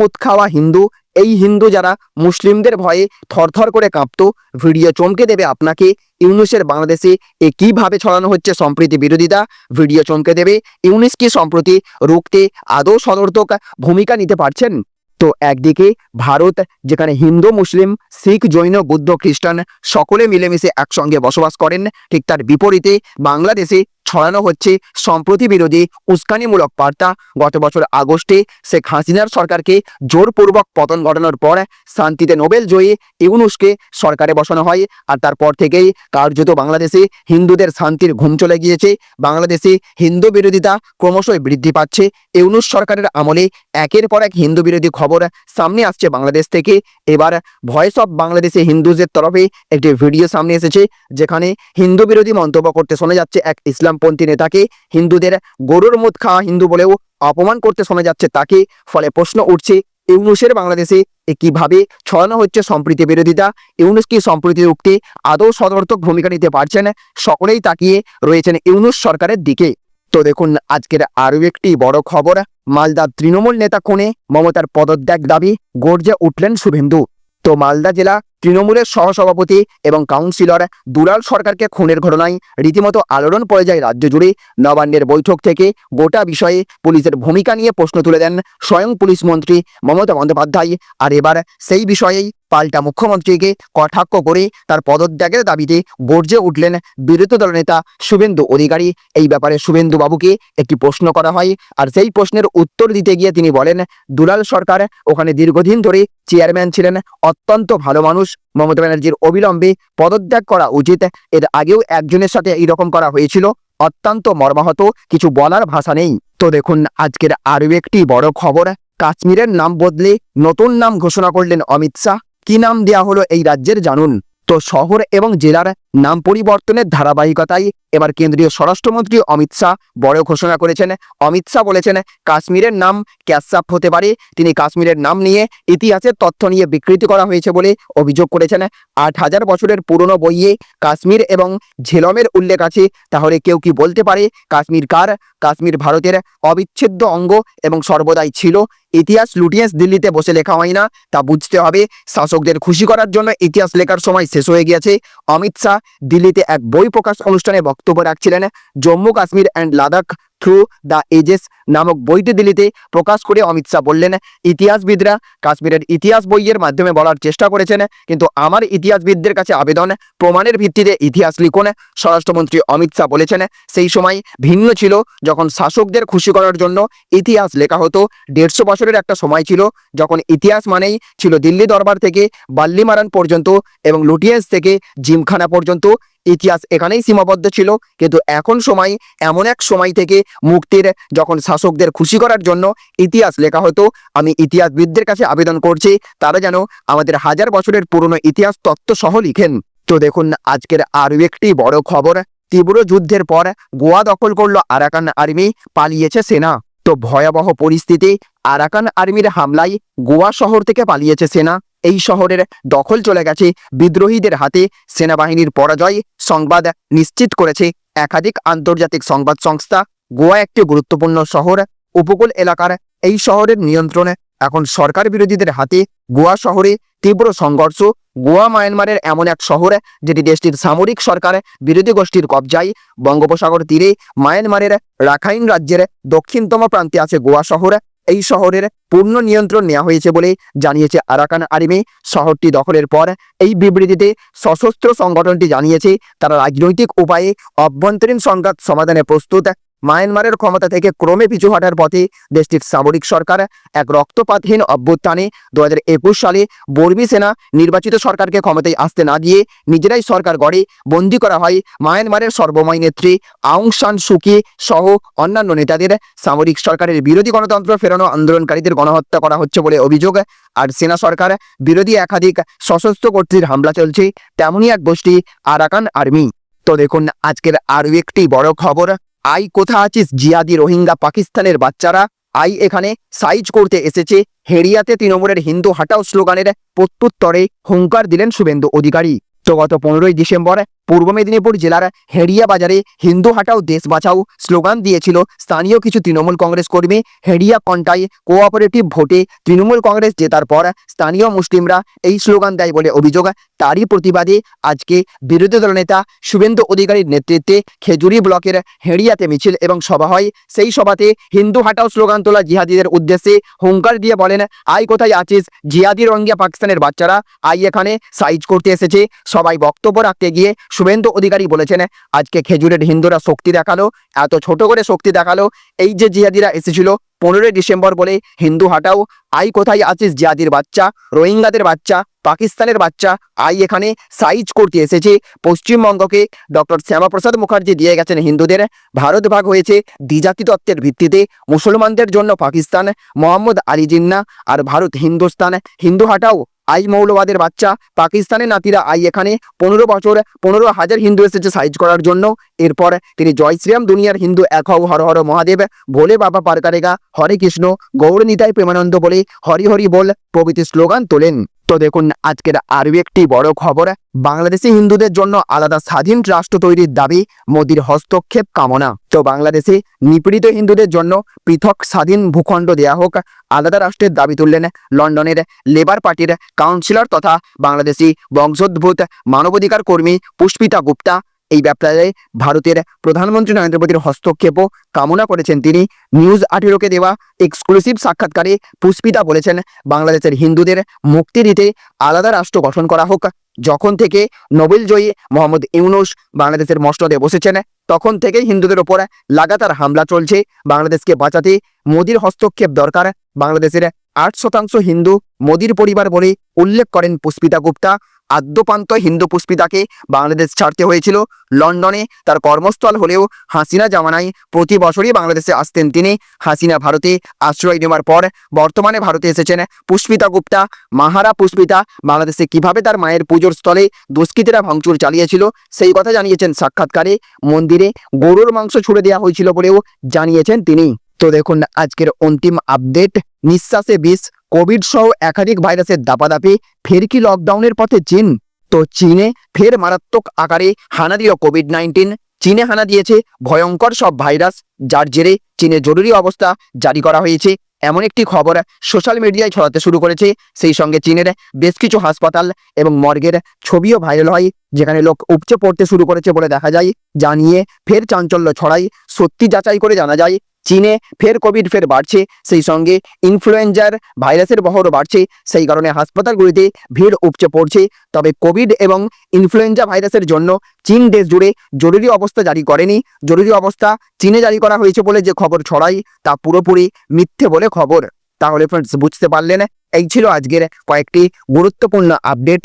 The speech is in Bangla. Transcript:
মুত খাওয়া হিন্দু, এই হিন্দু যারা মুসলিমদের ভয়ে থরথর করে কাঁপতো, ভিডিও চমকে দেবে আপনাকে। ইউনুসের বাংলাদেশে এ কীভাবে ছড়ানো হচ্ছে সম্প্রীতি বিরোধিতা ভিডিও চমকে দেবে। ইউনুস কি সম্প্রতি রুখতে আদৌ সদর্থক ভূমিকা নিতে পারছেন? তো একদিকে ভারত, যেখানে হিন্দু, মুসলিম, শিখ, জৈন, বুদ্ধ, খ্রিস্টান সকলে মিলেমিশে একসঙ্গে বসবাস করেন, ঠিক তার বিপরীতে বাংলাদেশে ছড়ানো হচ্ছে সম্প্রতি বিরোধী উস্কানিমূলক বার্তা। গত বছর আগস্টে শেখ হাসিনার সরকারকে জোরপূর্বক পতন ঘটানোর পর শান্তিতে নোবেল জয়ী ইউনুসকে সরকারে বসানো হয় আর তারপর থেকেই কার্যত বাংলাদেশে হিন্দুদের শান্তির ঘুম চলে গিয়েছে। বাংলাদেশে হিন্দু বিরোধিতা ক্রমশই বৃদ্ধি পাচ্ছে। ইউনুস সরকারের আমলে একের পর এক হিন্দু বিরোধী খবর সামনে আসছে বাংলাদেশ থেকে। এবার ভয়েস অফ বাংলাদেশে হিন্দুদের তরফে একটি ভিডিও সামনে এসেছে, যেখানে হিন্দু বিরোধী মন্তব্য করতে শোনা যাচ্ছে এক ইসলামপন্থী নেতাকে হিন্দুদের গরুর মুদ খাওয়া হিন্দু বলেও অপমান করতে শোনা যাচ্ছে। তাকে ফলে প্রশ্ন উঠছে, ইউনুসের বাংলাদেশে কীভাবে ছড়ানো হচ্ছে সম্প্রীতি বিরোধিতা? ইউনুস কি সম্প্রীতি রুখতে আদৌ সদর্থক ভূমিকা নিতে পারছেন? সকলেই তাকিয়ে রয়েছেন ইউনুস সরকারের দিকে। তো দেখুন, আজকের আরও একটি বড় খবর। মালদা তৃণমূল নেতা কোণে মমতার পদত্যাগ দাবি গর্জে উঠলেন শুভেন্দু। তো মালদা জেলা তৃণমূলের সহসভাপতি এবং কাউন্সিলর দুরাল সরকারকে খুনের ঘটনায় রীতিমতো আলোড়ন পড়ে যায় রাজ্য জুড়ে। নবান্নের বৈঠক থেকে গোটা বিষয়ে পুলিশের ভূমিকা নিয়ে প্রশ্ন তুলে দেন স্বয়ং পুলিশ মন্ত্রী মমতা বন্দ্যোপাধ্যায়। আর এবার সেই বিষয়েই পাল্টা মুখ্যমন্ত্রীকে কটাক্ষ করে তার পদত্যাগের দাবিতে গর্জে উঠলেন বিরোধী দল নেতা শুভেন্দু অধিকারী। এই ব্যাপারে শুভেন্দু বাবুকে একটি প্রশ্ন করা হয় আর সেই প্রশ্নের উত্তর দিতে গিয়ে তিনি বলেন, দুলাল সরকার ওখানে দীর্ঘদিন ধরে চেয়ারম্যান ছিলেন, অত্যন্ত ভালো মানুষ। মমতা ব্যানার্জির অবিলম্বে পদত্যাগ করা উচিত। এর আগেও একজনের সাথে এইরকম করা হয়েছিল। অত্যন্ত মর্মাহত, কিছু বলার ভাষা নেই। তো দেখুন, আজকের আরও একটি বড় খবর। কাশ্মীরের নাম বদলে নতুন নাম ঘোষণা করলেন অমিত শাহ। কি নাম দেয়া হলো এই রাজ্যের জানুন। তো শহর এবং জেলার নাম পরিবর্তনের ধারাবাহিকতায় এবার কেন্দ্রীয় স্বরাষ্ট্রমন্ত্রী অমিত শাহ বড় ঘোষণা করেছেন। অমিত শাহ বলেছেন, কাশ্মীরের নাম ক্যাসাপ হতে পারে। তিনি কাশ্মীরের নাম নিয়ে ইতিহাসের তথ্য নিয়ে বিকৃতি করা হয়েছে বলে অভিযোগ করেছেন। আট হাজার বছরের পুরনো বইয়ে কাশ্মীর এবং ঝেলমের উল্লেখ আছে। তাহলে কেউ কি বলতে পারে কাশ্মীর কার? কাশ্মীর ভারতের অবিচ্ছেদ্য অঙ্গ এবং সর্বদাই ছিল ইতিহাস লুটিয়েন্স দিল্লিতে বসে লেখা হয় না, তা বুঝতে হবে। শাসকদের খুশি করার জন্য ইতিহাস লেখার সময় শেষ হয়ে গিয়েছে। অমিত শাহ দিল্লিতে এক বই প্রকাশ অনুষ্ঠানে বক্তব্য রাখছিলেন। Jammu Kashmir and Ladakh through the ages নামক বইটি দিল্লিতে প্রকাশ করে অমিত শাহ বললেন, ইতিহাসবিদরা কাশ্মীরের ইতিহাস বইয়ের মাধ্যমে বলার চেষ্টা করেছেন, কিন্তু আমার ইতিহাসবিদদের কাছে আবেদন প্রমাণের ভিত্তিতে ইতিহাস লিখুন, স্বরাষ্ট্রমন্ত্রী অমিত শাহ বলেছেন। সেই সময় ভিন্ন ছিল, যখন শাসকদের খুশি করার জন্য ইতিহাস লেখা হতো। দেড়শো বছরের একটা সময় ছিল, যখন ইতিহাস মানেই ছিল দিল্লি দরবার থেকে বাল্লিমারান পর্যন্ত এবং লুটিয়েন্স থেকে জিমখানা পর্যন্ত। ইতিহাস এখানেই সীমাবদ্ধ ছিল। কিন্তু এখন সময়, এমন এক সময় থেকে মুক্তির যখন শাসকদের খুশি করার জন্য ইতিহাস লেখা হতো, আমি ইতিহাসবিদদের কাছে আবেদন করছি, তারা যেন আমাদের হাজার বছরের পুরনো ইতিহাস তত্ত্ব সহ লিখেন। তো দেখুন, আজকের আরও একটি বড় খবর, তীব্র যুদ্ধের পর গোয়া দখল করল আরাকান আর্মি, পালিয়েছে সেনা। তো ভয়াবহ পরিস্থিতি, আরাকান আর্মির হামলায় গোয়া শহর থেকে পালিয়েছে সেনা। এই শহরের দখল চলে গেছে। বিদ্রোহীদের হাতে সেনাবাহিনীর পরাজয় সংবাদ নিশ্চিত করেছে একাধিক আন্তর্জাতিক সংবাদ সংস্থা। গোয়া একটি গুরুত্বপূর্ণ শহর। উপকূল এলাকার এই শহরের নিয়ন্ত্রণে এখন সরকার বিরোধীদের হাতে। গোয়া শহরে তীব্র সংঘর্ষ। গোয়া, মায়ানমারের এমন এক শহর যেটি দেশটির সামরিক সরকার বিরোধী গোষ্ঠীর কবজায়। বঙ্গোপসাগর তীরে মায়ানমারের রাখাইন রাজ্যের দক্ষিণতম প্রান্তে আছে গোয়া শহর। এই শহরের পূর্ণ নিয়ন্ত্রণ নেওয়া হয়েছে বলে জানিয়েছে আরাকান আর্মি। শহরটি দখলের পর এই বিবৃতিতে সশস্ত্র সংগঠনটি জানিয়েছে, তারা রাজনৈতিক উপায়ে অভ্যন্তরীণ সংঘাত সমাধানে প্রস্তুত মায়ানমারের ক্ষমতা থেকে ক্রমে পিছু হটার পথে দেশটির সামরিক সরকার এক রক্তপাতহীন অভ্যুত্থানে দু হাজার একুশ সালে বর্মী সেনা নির্বাচিত সরকারকে ক্ষমতায় আসতে না দিয়ে নিজেরাই সরকার গড়ে বন্দি করা হয় মায়ানমারের সর্বময় নেত্রী আউং সান সুকি সহ অন্যান্য নেতাদের। সামরিক সরকারের বিরোধী গণতন্ত্র ফেরানো আন্দোলনকারীদের গণহত্যা করা হচ্ছে বলে অভিযোগ। আর সেনা সরকার বিরোধী একাধিক সশস্ত্র কর্তৃর হামলা চলছে, তেমনই এক গোষ্ঠী আরাকান আর্মি। তো দেখুন, আজকের আরও একটি বড় খবর। আই কোথা আছিস? জিয়াদি রোহিঙ্গা পাকিস্তানের বাচ্চারা। আই এখানে সাইজ করতে এসেছে। হেরিয়াতে তৃণমূলের হিন্দু হাটাও স্লোগানের প্রত্যুত্তরে হুঙ্কার দিলেন শুভেন্দু অধিকারী। তো গত পনেরোই ডিসেম্বর পূর্ব মেদিনীপুর জেলার হেরিয়া বাজারে হিন্দু হাটাও দেশ বাঁচাও স্লোগান দিয়েছিল স্থানীয় কিছু তৃণমূল কংগ্রেস কর্মী। হেরিয়া কন্টাই কোঅপারেটিভ ভোটে তৃণমূল কংগ্রেস জেতার পর স্থানীয় মুসলিমরা এই স্লোগান দেয় বলে অভিযোগ। তারই প্রতিবাদে আজকে বিরোধী দলনেতা শুভেন্দু অধিকারীর নেতৃত্বে খেজুরি ব্লকের হেড়িয়াতে মিছিল এবং সভা হয়। সেই সভাতে হিন্দু হাটাও স্লোগান তোলা জিহাদিদের উদ্দেশ্যে হুঙ্কার দিয়ে বলেন, আই কোথায় আছিস? জিহাদি রঙ্গিয়া পাকিস্তানের বাচ্চারা, আই এখানে সাইজ করতে এসেছে। সবাই বক্তব্য রাখতে গিয়ে শুভেন্দু অধিকারী বলেছেন, আজকে খেজুরের হিন্দুরা শক্তি দেখাল, এত ছোট করে শক্তি দেখাল, এই যে জিহাদিরা এসেছিল পনেরোই ডিসেম্বর বলে হিন্দু হাটাও, আই কোথায় আছিস জিয়াদির বাচ্চা, রোহিঙ্গাদের বাচ্চা, পাকিস্তানের বাচ্চা, আই এখানে সাইজ করতে এসেছে, পশ্চিমবঙ্গকে ডক্টর শ্যামাপ্রসাদ মুখার্জি দিয়ে গেছেন হিন্দুদের, ভারত ভাগ হয়েছে দ্বিজাতি তত্ত্বের ভিত্তিতে, মুসলমানদের জন্য পাকিস্তান, মোহাম্মদ আলী জিন্না আর ভারত হিন্দুস্তান, হিন্দু হাটাও আই মৌলবাদের বাচ্চা। পাকিস্তানের নাতিরা আই এখানে পনেরো বছর, পনেরো হাজার হিন্দু এসেছে সাইজ করার জন্য। এরপর তিনি জয় শ্রীরাম, দুনিয়ার হিন্দু এক হও, হর হর মহাদেব, ভোলে বাবা পারকারেগা, হরে কৃষ্ণ গৌর নিতাই প্রেমানন্দ বলে হরি হরি বল প্রভৃতি স্লোগান তোলেন। তো দেখুন, আজকের আরও একটি বড় খবর। বাংলাদেশি হিন্দুদের জন্য আলাদা স্বাধীন রাষ্ট্র তৈরির দাবি, মোদির হস্তক্ষেপ কামনা। তো বাংলাদেশে নিপীড়িত হিন্দুদের জন্য পৃথক স্বাধীন ভূখণ্ড দেয়া হোক, আলাদা রাষ্ট্রের দাবি তুললেন লন্ডনের লেবার পার্টির কাউন্সিলর তথা বাংলাদেশি বংশোদ্ভূত মানবাধিকার কর্মী পুষ্পিতা গুপ্তা। এই ব্যাপারে ভারতের প্রধানমন্ত্রী নরেন্দ্র মোদীর হস্তক্ষেপও কামনা করেছেন তিনি। নিউজ আঠেরোকে দেওয়া এক্সক্লুসিভ সাক্ষাৎকারে পুষ্পিতা বলেছেন, বাংলাদেশের হিন্দুদের মুক্তি দিতে আলাদা রাষ্ট্র গঠন করা হোক। যখন থেকে নোবেল জয়ী মোহাম্মদ ইউনুস বাংলাদেশের মসনদে বসেছেন, তখন থেকেই হিন্দুদের ওপর লাগাতার হামলা চলছে। বাংলাদেশকে বাঁচাতে মোদির হস্তক্ষেপ দরকার। বাংলাদেশের আট শতাংশ হিন্দু মোদির পরিবার বলে উল্লেখ করেন পুষ্পিতা গুপ্তা। আদ্যপান্ত হিন্দু পুষ্পিতাকে বাংলাদেশ ছাড়তে হয়েছিল। লন্ডনে তার কর্মস্থল হলেও হাসিনা জামানায় প্রতি বছরই বাংলাদেশে আসতেন তিনি। হাসিনা ভারতে আশ্রয় নেওয়ার পর বর্তমানে ভারতে এসেছেন পুষ্পিতা গুপ্তা। মাহারা পুষ্পিতা বাংলাদেশে কীভাবে তার মায়ের পুজোর স্থলে দুষ্কৃতীরা ভাঙচুর চালিয়েছিল, সেই কথা জানিয়েছেন সাক্ষাৎকারে। মন্দিরে গরুর মাংস ছুড়ে দেওয়া হয়েছিল বলেও জানিয়েছেন তিনি। তো দেখুন, আজকের অন্তিম আপডেট নিঃশ্বাসে বিষ কোভিড সহ একাধিক ভাইরাসের দাপাদাপি, ফের কি লকডাউনের পথে চীন? তো চীনে ফের মারাত্মক আকারে হানা দিল কোভিড নাইন্টিন চীনে হানা দিয়েছে ভয়ঙ্কর সব ভাইরাস যার জেরে চীনে জরুরি অবস্থা জারি করা হয়েছে। এমন একটি খবর সোশ্যাল মিডিয়ায় ছড়াতে শুরু করেছে। সেই সঙ্গে চীনের বেশ কিছু হাসপাতাল এবং মর্গের ছবিও ভাইরাল হয়। যেখানে লোক উপচে পড়তে শুরু করেছে বলে দেখা যায়, জানিয়ে ফের চাঞ্চল্য ছড়াই সত্যি যাচাই করে জানা যায়, চীনে ফের কোভিড ফের বাড়ছে, সেই সঙ্গে ইনফ্লুয়েঞ্জার ভাইরাসের বহরও বাড়ছে, সেই কারণে হাসপাতালগুলিতে ভিড় উপচে পড়ছে। তবে কোভিড এবং ইনফ্লুয়েঞ্জা ভাইরাসের জন্য চীন দেশ জুড়ে জরুরি অবস্থা জারি করেনি। জরুরি অবস্থা চীনে জারি করা হয়েছে বলে যে খবর ছড়াই তা পুরোপুরি মিথ্যে বলে খবর। তাহলে ফ্রেন্ডস বুঝতে পারলেন? এই ছিল আজকের কয়েকটি গুরুত্বপূর্ণ আপডেট